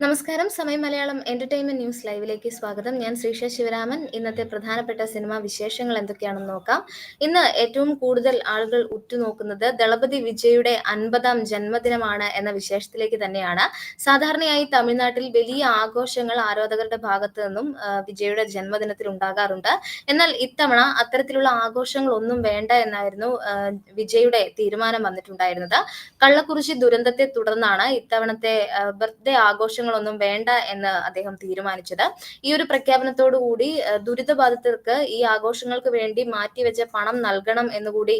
നമസ്കാരം. സമയം Malayalam entertainment news ലൈവിലേക്ക് സ്വാഗതം. ഞാൻ ശ്രീഷ ശിവരാമൻ. ഇന്നത്തെ പ്രധാനപ്പെട്ട സിനിമാ വിശേഷങ്ങൾ എന്തൊക്കെയാണെന്ന് നോക്കാം. ഇന്ന് ഏറ്റവും കൂടുതൽ ആളുകൾ ഉറ്റുനോക്കുന്നത് ദളപതി വിജയുടെ അൻപതാം ജന്മദിനമാണ് എന്ന വിശേഷത്തിലേക്ക് തന്നെയാണ്. സാധാരണയായി തമിഴ്നാട്ടിൽ വലിയ ആഘോഷങ്ങൾ ആരാധകരുടെ ഭാഗത്തു നിന്നും വിജയുടെ ജന്മദിനത്തിൽ ഉണ്ടാകാറുണ്ട്. എന്നാൽ ഇത്തവണ അത്തരത്തിലുള്ള ആഘോഷങ്ങളൊന്നും വേണ്ട എന്നായിരുന്നു വിജയുടെ തീരുമാനം വന്നിട്ടുണ്ടായിരുന്നത്. കള്ളക്കുറിശി ദുരന്തത്തെ തുടർന്നാണ് ഇത്തവണത്തെ ബർത്ത്ഡേ ആഘോഷങ്ങളൊന്നും വേണ്ട എന്ന് അദ്ദേഹം തീരുമാനിച്ചത്. ഈ ഒരു പ്രഖ്യാപനത്തോടുകൂടി ദുരിതബാധിതർക്ക് ഈ ആഘോഷങ്ങൾക്ക് വേണ്ടി മാറ്റിവെച്ച പണം നൽകണം എന്നുകൂടി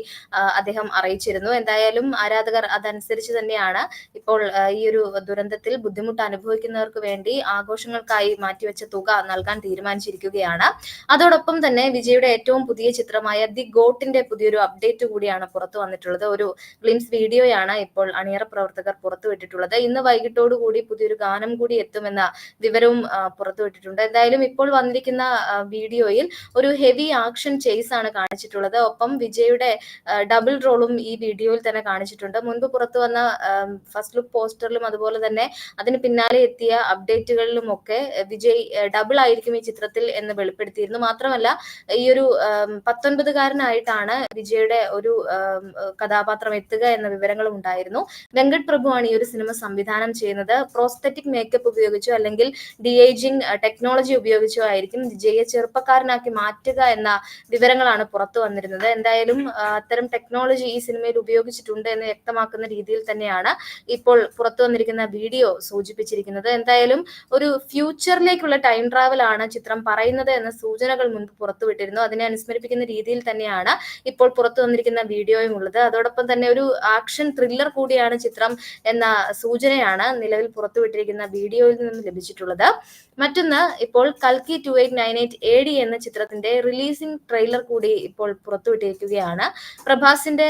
അദ്ദേഹം അറിയിച്ചിരുന്നു. എന്തായാലും ആരാധകർ അതനുസരിച്ച് തന്നെയാണ് ഇപ്പോൾ ഈ ഒരു ദുരന്തത്തിൽ ബുദ്ധിമുട്ട് അനുഭവിക്കുന്നവർക്ക് വേണ്ടി ആഘോഷങ്ങൾക്കായി മാറ്റിവെച്ച തുക നൽകാൻ തീരുമാനിച്ചിരിക്കുകയാണ്. അതോടൊപ്പം തന്നെ വിജയുടെ ഏറ്റവും പുതിയ ചിത്രമായ ദി ഗോട്ടിന്റെ പുതിയൊരു അപ്ഡേറ്റ് കൂടിയാണ് പുറത്തു വന്നിട്ടുള്ളത്. ഒരു ഗ്ലിംസ് വീഡിയോയാണ് ഇപ്പോൾ അണിയറ പ്രവർത്തകർ പുറത്തുവിട്ടിട്ടുള്ളത്. ഇന്ന് വൈകിട്ടോടുകൂടി പുതിയൊരു ഗാനം കൂടി എത്തുമെന്ന വിവരവും പുറത്തുവിട്ടിട്ടുണ്ട്. എന്തായാലും ഇപ്പോൾ വന്നിരിക്കുന്ന വീഡിയോയിൽ ഒരു ഹെവി ആക്ഷൻ ചേസ് ആണ് കാണിച്ചിട്ടുള്ളത്. ഒപ്പം വിജയുടെ ഡബിൾ റോളും ഈ വീഡിയോയിൽ തന്നെ കാണിച്ചിട്ടുണ്ട്. മുൻപ് പുറത്തു വന്ന ഫസ്റ്റ് ലുക്ക് പോസ്റ്ററിലും അതുപോലെ തന്നെ അതിന് പിന്നാലെ എത്തിയ അപ്ഡേറ്റുകളിലും ഒക്കെ വിജയ് ഡബിൾ ആയിരിക്കും ഈ ചിത്രത്തിൽ എന്ന് വെളിപ്പെടുത്തിയിരുന്നു. മാത്രമല്ല ഈ ഒരു പത്തൊൻപതുകാരനായിട്ടാണ് വിജയുടെ ഒരു കഥാപാത്രം എത്തുക എന്ന വിവരങ്ങളും ഉണ്ടായിരുന്നു വെങ്കട് പ്രഭുവാണ് ഈ ഒരു സിനിമ സംവിധാനം ചെയ്യുന്നത്. പ്രോസ്തറ്റിക് മേക്കപ്പ് ഉപയോഗിച്ചോ അല്ലെങ്കിൽ ഡി ഏജിങ് ടെക്നോളജി ഉപയോഗിച്ചോ ആയിരിക്കും വിജയെ ചെറുപ്പക്കാരനാക്കി മാറ്റുക എന്ന വിവരങ്ങളാണ് പുറത്തു വന്നിരുന്നത്. എന്തായാലും അത്തരം ടെക്നോളജി ഈ സിനിമയിൽ ഉപയോഗിച്ചിട്ടുണ്ട് എന്ന് വ്യക്തമാക്കുന്ന രീതിയിൽ തന്നെയാണ് ഇപ്പോൾ പുറത്തു വന്നിരിക്കുന്ന വീഡിയോ സൂചിപ്പിച്ചിരിക്കുന്നത്. എന്തായാലും ഒരു ഫ്യൂച്ചറിലേക്കുള്ള ടൈം ട്രാവൽ ആണ് ചിത്രം പറയുന്നത് എന്ന സൂചനകൾ മുൻപ് പുറത്തുവിട്ടിരുന്നു അതിനെ അനുസ്മരിപ്പിക്കുന്ന രീതിയിൽ തന്നെയാണ് ഇപ്പോൾ പുറത്തു വന്നിരിക്കുന്ന വീഡിയോയും ഉള്ളത്. അതോടൊപ്പം തന്നെ ഒരു ആക്ഷൻ ത്രില്ലർ കൂടിയാണ് ചിത്രം എന്ന സൂചനയാണ് നിലവിൽ പുറത്തുവിട്ടിരിക്കുന്ന വീഡിയോയിൽ നിന്നും ലഭിച്ചിട്ടുള്ളത്. മറ്റൊന്ന് ഇപ്പോൾ കൽക്കി two eight nine eight A D എന്ന ചിത്രത്തിന്റെ റിലീസിംഗ് ട്രെയിലർ കൂടി ഇപ്പോൾ പുറത്തുവിട്ടിരിക്കുകയാണ്. പ്രഭാസിന്റെ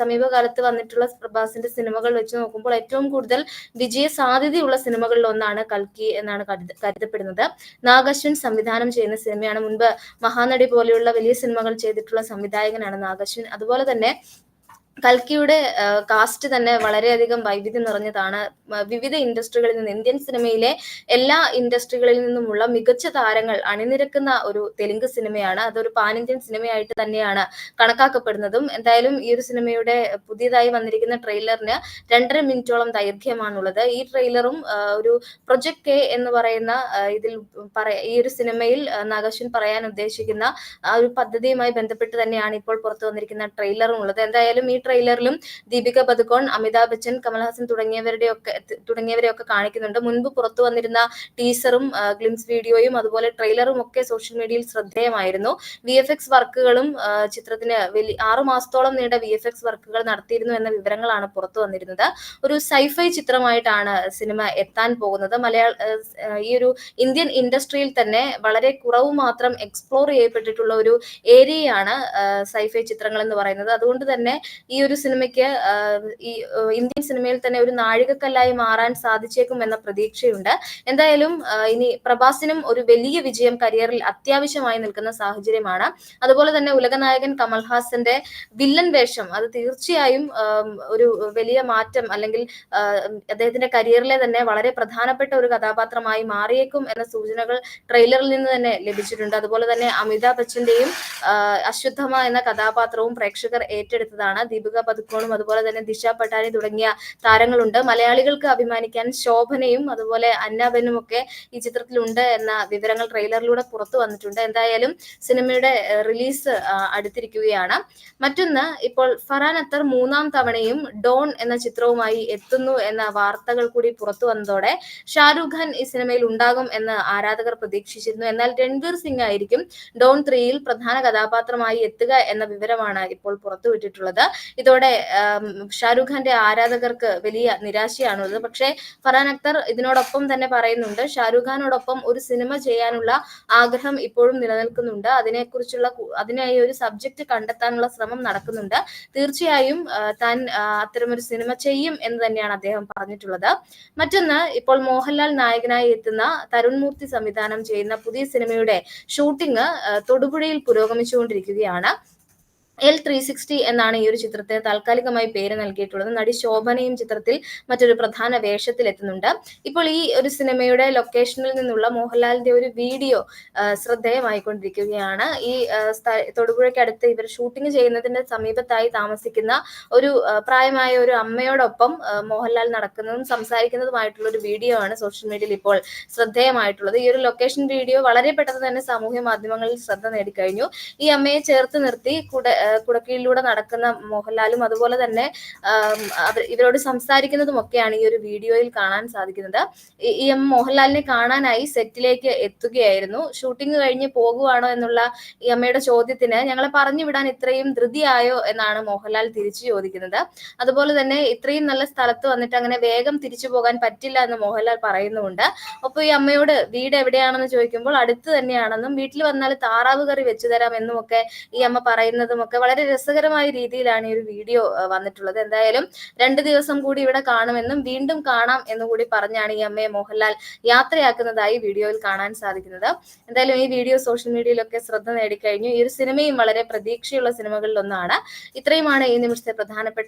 സമീപകാലത്ത് വന്നിട്ടുള്ള പ്രഭാസിന്റെ സിനിമകൾ വെച്ച് നോക്കുമ്പോൾ ഏറ്റവും കൂടുതൽ വിജയ സാധ്യതയുള്ള സിനിമകളിൽ ഒന്നാണ് കൽക്കി എന്നാണ് കരുതപ്പെടുന്നത്. നാഗശ്വൻ സംവിധാനം ചെയ്യുന്ന സിനിമയാണ്. മുൻപ് മഹാനടി പോലെയുള്ള വലിയ സിനിമകൾ ചെയ്തിട്ടുള്ള സംവിധായകനാണ് നാഗശ്വൻ. അതുപോലെ തന്നെ കൽക്കിയുടെ കാസ്റ്റ് തന്നെ വളരെയധികം വൈവിധ്യം നിറഞ്ഞതാണ്. വിവിധ ഇൻഡസ്ട്രികളിൽ നിന്ന് ഇന്ത്യൻ സിനിമയിലെ എല്ലാ ഇൻഡസ്ട്രികളിൽ നിന്നുമുള്ള മികച്ച താരങ്ങൾ അണിനിരക്കുന്ന ഒരു തെലുങ്ക് സിനിമയാണ്. അതൊരു പാൻ ഇന്ത്യൻ സിനിമയായിട്ട് തന്നെയാണ് കണക്കാക്കപ്പെടുന്നതും. എന്തായാലും ഈ ഒരു സിനിമയുടെ പുതിയതായി വന്നിരിക്കുന്ന ട്രെയിലറിന് രണ്ടര മിനിറ്റോളം ദൈർഘ്യമാണുള്ളത്. ഈ ട്രെയിലറും ഒരു പ്രൊജക്ട് കെ എന്ന് പറയുന്ന ഇതിൽ ഈ ഒരു സിനിമയിൽ നാഗശ്വൻ പറയാൻ ഉദ്ദേശിക്കുന്ന ആ ഒരു പദ്ധതിയുമായി ബന്ധപ്പെട്ട് തന്നെയാണ് ഇപ്പോൾ പുറത്തു വന്നിരിക്കുന്ന ട്രെയിലറും ഉള്ളത്. എന്തായാലും ഈ ട്രെയിലറിലും ദീപിക പതുക്കോൺ അമിതാഭ് ബച്ചൻ കമൽഹാസൻ തുടങ്ങിയവരുടെ ഒക്കെ തുടങ്ങിയവരെ ഒക്കെ കാണിക്കുന്നുണ്ട്. മുൻപ് പുറത്തു വന്നിരുന്ന ടീസറും ഗ്ലിംസ് വീഡിയോയും അതുപോലെ ട്രെയിലറും ഒക്കെ സോഷ്യൽ മീഡിയയിൽ ശ്രദ്ധേയമായിരുന്നു. വി എഫ് എക്സ് വർക്കുകളും ചിത്രത്തിന് വലിയ ആറു മാസത്തോളം നീണ്ട വി എഫ് എക്സ് വർക്കുകൾ നടത്തിയിരുന്നു എന്ന വിവരങ്ങളാണ് പുറത്തു വന്നിരുന്നത്. ഒരു സൈഫൈ ചിത്രമായിട്ടാണ് സിനിമ എത്താൻ പോകുന്നത്. മലയാള ഈ ഒരു ഇന്ത്യൻ ഇൻഡസ്ട്രിയിൽ തന്നെ വളരെ കുറവ് മാത്രം എക്സ്പ്ലോർ ചെയ്യപ്പെട്ടിട്ടുള്ള ഒരു ഏരിയയാണ് സൈഫൈ ചിത്രങ്ങൾ എന്ന് പറയുന്നത്. അതുകൊണ്ട് തന്നെ ഒരു സിനിമയ്ക്ക് ഈ ഇന്ത്യൻ സിനിമയിൽ തന്നെ ഒരു നാഴികക്കല്ലായി മാറാൻ സാധിച്ചേക്കും എന്ന പ്രതീക്ഷയുണ്ട്. എന്തായാലും ഇനി പ്രഭാസിനും ഒരു വലിയ വിജയം കരിയറിൽ അത്യാവശ്യമായി നിൽക്കുന്ന സാഹചര്യമാണ്. അതുപോലെ തന്നെ ഉലകനായകൻ കമൽഹാസന്റെ വില്ലൻ വേഷം അത് തീർച്ചയായും ഒരു വലിയ മാറ്റം അല്ലെങ്കിൽ അദ്ദേഹത്തിന്റെ കരിയറിലെ തന്നെ വളരെ പ്രധാനപ്പെട്ട ഒരു കഥാപാത്രമായി മാറിയേക്കും എന്ന സൂചനകൾ ട്രെയിലറിൽ നിന്ന് തന്നെ ലഭിച്ചിട്ടുണ്ട്. അതുപോലെ തന്നെ അമിതാഭ് ബച്ചന്റെയും അശ്വത്ഥമ എന്ന കഥാപാത്രവും പ്രേക്ഷകർ ഏറ്റെടുത്തതാണ് ദീപിക പതുക്കോണും അതുപോലെ തന്നെ ദിശ പട്ടാനി തുടങ്ങിയ താരങ്ങളുണ്ട്. മലയാളികൾക്ക് അഭിമാനിക്കാൻ ശോഭനയും അതുപോലെ അന്നാബനും ഒക്കെ ഈ ചിത്രത്തിലുണ്ട് എന്ന വിവരങ്ങൾ ട്രെയിലറിലൂടെ പുറത്തു വന്നിട്ടുണ്ട്. എന്തായാലും സിനിമയുടെ റിലീസ് അടുത്തിരിക്കുകയാണ്. മറ്റൊന്ന് ഇപ്പോൾ ഫറാൻ അത്തർ മൂന്നാം തവണയും ഡോൺ എന്ന ചിത്രവുമായി എത്തുന്നു എന്ന വാർത്തകൾ കൂടി പുറത്തു വന്നതോടെ ഷാരൂഖ് ഖാൻ ഈ സിനിമയിൽ ഉണ്ടാകും എന്ന് ആരാധകർ പ്രതീക്ഷിച്ചിരുന്നു. എന്നാൽ രൺവീർ സിംഗ് ആയിരിക്കും ഡോൺ ത്രീയിൽ പ്രധാന കഥാപാത്രമായി എത്തുക എന്ന വിവരമാണ് ഇപ്പോൾ പുറത്തുവിട്ടിട്ടുള്ളത്. ഇതോടെ ഷാരൂഖ് ഖാന്റെ ആരാധകർക്ക് വലിയ നിരാശയാണുള്ളത്. പക്ഷേ ഫറാൻ അക്തർ ഇതിനോടൊപ്പം തന്നെ പറയുന്നുണ്ട് ഷാരൂഖ് ഖാനോടൊപ്പം ഒരു സിനിമ ചെയ്യാനുള്ള ആഗ്രഹം ഇപ്പോഴും നിലനിൽക്കുന്നുണ്ട്. അതിനെക്കുറിച്ചുള്ള അതിനായി ഒരു സബ്ജക്റ്റ് കണ്ടെത്താനുള്ള ശ്രമം നടക്കുന്നുണ്ട്. തീർച്ചയായും താൻ അത്തരമൊരു സിനിമ ചെയ്യും എന്ന് തന്നെയാണ് അദ്ദേഹം പറഞ്ഞിട്ടുള്ളത്. മറ്റൊന്ന് ഇപ്പോൾ മോഹൻലാൽ നായകനായി എത്തുന്ന തരുൺ മൂർത്തി സംവിധാനം ചെയ്യുന്ന പുതിയ സിനിമയുടെ ഷൂട്ടിംഗ് തൊടുപുഴയിൽ പുരോഗമിച്ചുകൊണ്ടിരിക്കുകയാണ്. എൽ ത്രീ സിക്സ്റ്റി എന്നാണ് ഈ ഒരു ചിത്രത്തിന് താൽക്കാലികമായി പേര് നൽകിയിട്ടുള്ളത്. നടി ശോഭനയും ചിത്രത്തിൽ മറ്റൊരു പ്രധാന വേഷത്തിൽ എത്തുന്നുണ്ട്. ഇപ്പോൾ ഈ ഒരു സിനിമയുടെ ലൊക്കേഷനിൽ നിന്നുള്ള മോഹൻലാലിന്റെ ഒരു വീഡിയോ ശ്രദ്ധേയമായിക്കൊണ്ടിരിക്കുകയാണ്. ഈ തൊടുപുഴയ്ക്കടുത്ത് ഇവർ ഷൂട്ടിംഗ് ചെയ്യുന്നതിന്റെ സമീപത്തായി താമസിക്കുന്ന ഒരു പ്രായമായ ഒരു അമ്മയോടൊപ്പം മോഹൻലാൽ നടക്കുന്നതും സംസാരിക്കുന്നതുമായിട്ടുള്ള ഒരു വീഡിയോ ആണ് സോഷ്യൽ മീഡിയയിൽ ഇപ്പോൾ ശ്രദ്ധേയമായിട്ടുള്ളത്. ഈ ഒരു ലൊക്കേഷൻ വീഡിയോ വളരെ പെട്ടെന്ന് തന്നെ സാമൂഹ്യ മാധ്യമങ്ങളിൽ ശ്രദ്ധ നേടിക്കഴിഞ്ഞു. ഈ അമ്മയെ ചേർത്ത് നിർത്തി കുട കുടക്കീഴിലൂടെ നടക്കുന്ന മോഹൻലാലും അതുപോലെ തന്നെ ഇവരോട് സംസാരിക്കുന്നതും ഒക്കെയാണ് ഈ ഒരു വീഡിയോയിൽ കാണാൻ സാധിക്കുന്നത്. ഈ എം മോഹൻലാലിനെ കാണാനായി സെറ്റിലേക്ക് എത്തുകയായിരുന്നു. ഷൂട്ടിംഗ് കഴിഞ്ഞ് പോകുവാണോ എന്നുള്ള ഈ അമ്മയുടെ ചോദ്യത്തിന് ഞങ്ങളെ പറഞ്ഞു വിടാൻ ഇത്രയും ധൃതിയായോ എന്നാണ് മോഹൻലാൽ തിരിച്ചു ചോദിക്കുന്നത്. അതുപോലെ തന്നെ ഇത്രയും നല്ല സ്ഥലത്ത് വന്നിട്ട് അങ്ങനെ വേഗം തിരിച്ചു പോകാൻ പറ്റില്ല എന്ന് മോഹൻലാൽ പറയുന്നുമുണ്ട്. ഒപ്പം ഈ അമ്മയോട് വീട് എവിടെയാണെന്ന് ചോദിക്കുമ്പോൾ അടുത്ത് തന്നെയാണെന്നും വീട്ടിൽ വന്നാൽ താറാവ് കറി വെച്ചു തരാം എന്നും ഒക്കെ ഈ അമ്മ പറയുന്നതും ഒക്കെ വളരെ രസകരമായ രീതിയിലാണ് ഈ ഒരു വീഡിയോ വന്നിട്ടുള്ളത്. എന്തായാലും രണ്ട് ദിവസം കൂടി ഇവിടെ കാണുമെന്നും വീണ്ടും കാണാം എന്നും കൂടി പറഞ്ഞാണ് ഈ അമ്മയെ മോഹൻലാൽ യാത്രയാക്കുന്നതായി വീഡിയോയിൽ കാണാൻ സാധിക്കുന്നത്. എന്തായാലും ഈ വീഡിയോ സോഷ്യൽ മീഡിയയിലൊക്കെ ശ്രദ്ധ നേടിക്കഴിഞ്ഞു. ഈ ഒരു സിനിമയും വളരെ പ്രതീക്ഷയുള്ള സിനിമകളിൽ ഒന്നാണ് ഇത്രയുമാണ് ഈ നിമിഷത്തെ പ്രധാനപ്പെട്ട